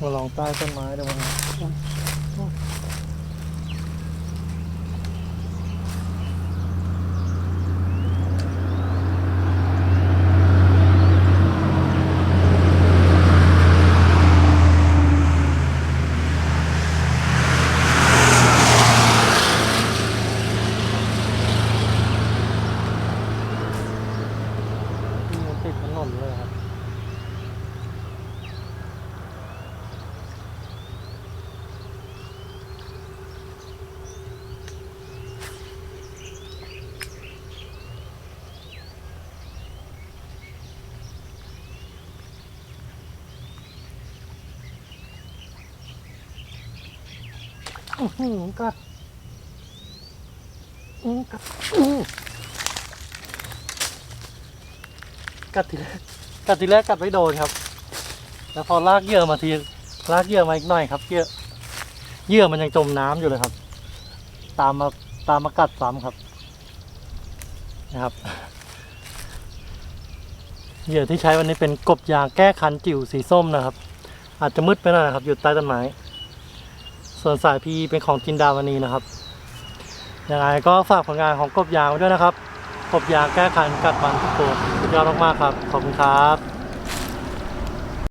มาลองใต้ต้นไม้ดูมั้งมีติดถนนเลยครับ อื้อหือกัดอื้อกัดอื้อกัดทีแรกกัดทีแรกกัดไม่โดนครับ แล้วพอลากเหยื่อมาทีลากเหยื่อมาอีกหน่อยครับเหยื่อเหยื่อมันยังจมน้ำอยู่เลยครับ ตามมาตามมากัดซ้ำครับ นะครับเหยื่อที่ใช้วันนี้เป็นกบยางแก้คันจิ๋วสีส้มนะครับ อาจจะมืดไปหน่อยนะครับ อยู่ใต้ต้นไม้ ส่วนสายพีเป็นของจินดาวณีนะครับยังไงก็ฝากผลงานของกบยางไว้ด้วยนะครับกบยางแก้คันกัดมันทุกตัวสุดยอดมากๆครับ ขอบคุณครับ